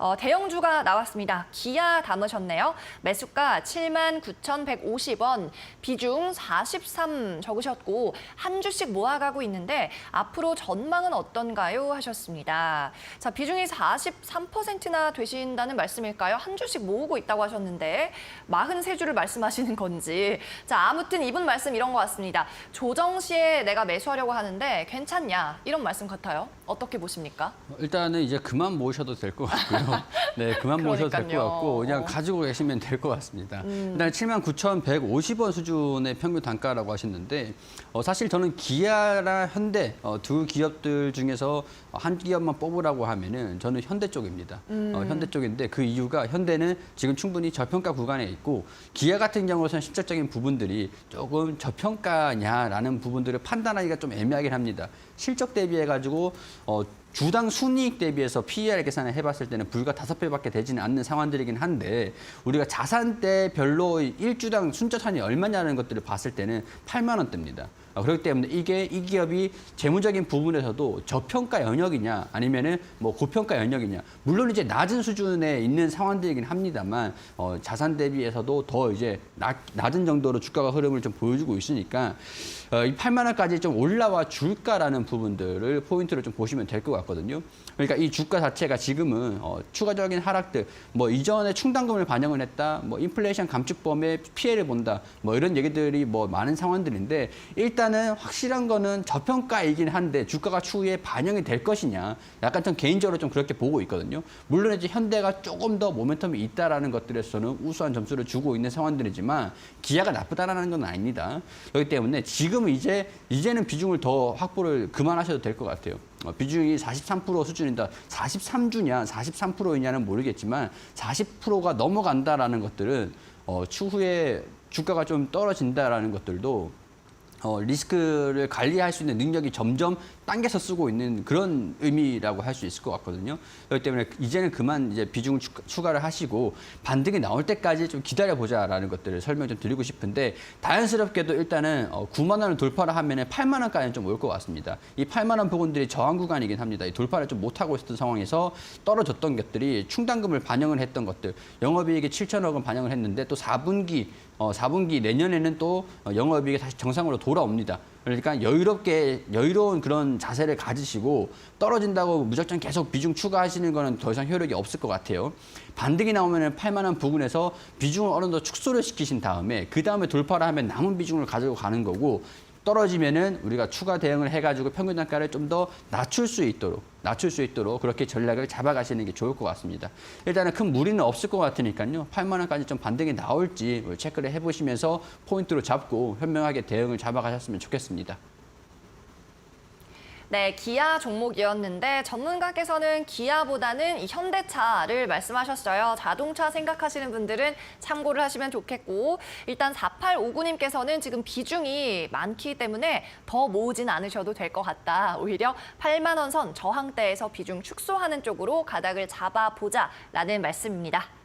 어, 대형주가 나왔습니다. 기아 담으셨네요. 매수가 79,150원, 비중 43 적으셨고 한 주씩 모아가고 있는데 앞으로 전망은 어떤가요? 하셨습니다. 자, 비중이 43%나 되신다는 말씀일까요? 한 주씩 모으고 있다고 하셨는데 43주를 말씀하시는 건지. 자, 아무튼 이분 말씀 이런 것 같습니다. 조정 시에 내가 매수하려고 하는데 괜찮냐? 이런 말씀 같아요. 어떻게 보십니까? 일단은 이제 그만 모으셔도 될 것 같고요. 네, 그만 모으셔도 될 것. 같고 그냥 어. 가지고 계시면 될 것 같습니다. 일단 79,150원 수준의 평균 단가라고 하셨는데 어, 사실 저는 기아랑 현대 어, 두 기업들 중에서 한 기업만 뽑으라고 하면은 저는 현대 쪽입니다. 어, 현대 쪽인데 그 이유가 현대는 지금 충분히 저평가 구간에 있고 기아 같은 경우는 실질적인 부분들이 조금 저평가냐라는 부분들을 판단하기가 좀 애매하긴 합니다. 실적 대비해 가지고 어, 주당 순이익 대비해서 PER 계산을 해봤을 때는 불과 다섯 배밖에 되지는 않는 상황들이긴 한데 우리가 자산대별로 일주당 순자산이 얼마냐는 것들을 봤을 때는 8만 원대입니다. 어, 그렇기 때문에 이게 이 기업이 재무적인 부분에서도 저평가 영역이냐 아니면은 뭐 고평가 영역이냐 물론 이제 낮은 수준에 있는 상황들이긴 합니다만 어, 자산 대비해서도 더 이제 낮, 낮은 정도로 주가가 흐름을 좀 보여주고 있으니까 어, 이 8만 원까지 좀 올라와 줄까라는 부분들을 포인트로 좀 보시면 될 것 같거든요. 그러니까 이 주가 자체가 지금은 어, 추가적인 하락들, 뭐 이전에 충당금을 반영을 했다, 뭐 인플레이션 감축범의 피해를 본다, 뭐 이런 얘기들이 뭐 많은 상황들인데 일단 은 확실한 거는 저평가이긴 한데 주가가 추후에 반영이 될 것이냐, 약간 좀 개인적으로 좀 그렇게 보고 있거든요. 물론 이제 현대가 조금 더 모멘텀이 있다라는 것들에서는 우수한 점수를 주고 있는 상황들이지만 기아가 나쁘다라는 건 아닙니다. 그렇기 때문에 지금은 이제 이제는 비중을 더 확보를 그만하셔도 될 것 같아요. 어, 비중이 43% 수준이다. 43주냐, 43%이냐는 모르겠지만 40%가 넘어간다라는 것들은 어, 추후에 주가가 좀 떨어진다라는 것들도 어, 리스크를 관리할 수 있는 능력이 점점 당겨서 쓰고 있는 그런 의미라고 할 수 있을 것 같거든요. 그렇기 때문에 이제는 그만 이제 비중 추- 추가를 하시고 반등이 나올 때까지 좀 기다려 보자라는 것들을 설명 좀 드리고 싶은데 자연스럽게도 일단은 어, 9만 원을 돌파를 하면 은 8만 원까지는 좀 올 것 같습니다. 이 8만 원 부분들이 저항 구간이긴 합니다. 이 돌파를 좀 못 하고 있었던 상황에서 떨어졌던 것들이 충당금을 반영을 했던 것들, 영업이익이 7천억 원 반영을 했는데 또 4분기 어, 4분기 내년에는 또 어, 영업이익이 다시 정상으로 돌아옵니다. 그러니까 여유롭게 여유로운 그런 자세를 가지시고 떨어진다고 무작정 계속 비중 추가하시는 거는 더 이상 효력이 없을 것 같아요. 반등이 나오면은 8만 원 부근에서 비중을 어느 정도 축소를 시키신 다음에 그 다음에 돌파를 하면 남은 비중을 가지고 가는 거고 떨어지면은 우리가 추가 대응을 해가지고 평균 단가를 좀 더 낮출 수 있도록 낮출 수 있도록 그렇게 전략을 잡아가시는 게 좋을 것 같습니다. 일단은 큰 무리는 없을 것 같으니까요. 8만 원까지 좀 반등이 나올지 체크를 해보시면서 포인트로 잡고 현명하게 대응을 잡아가셨으면 좋겠습니다. 네, 기아 종목이었는데 전문가께서는 기아보다는 이 현대차를 말씀하셨어요. 자동차 생각하시는 분들은 참고를 하시면 좋겠고 일단 4859님께서는 지금 비중이 많기 때문에 더 모으진 않으셔도 될 것 같다. 오히려 8만 원 선 저항대에서 비중 축소하는 쪽으로 가닥을 잡아보자라는 말씀입니다.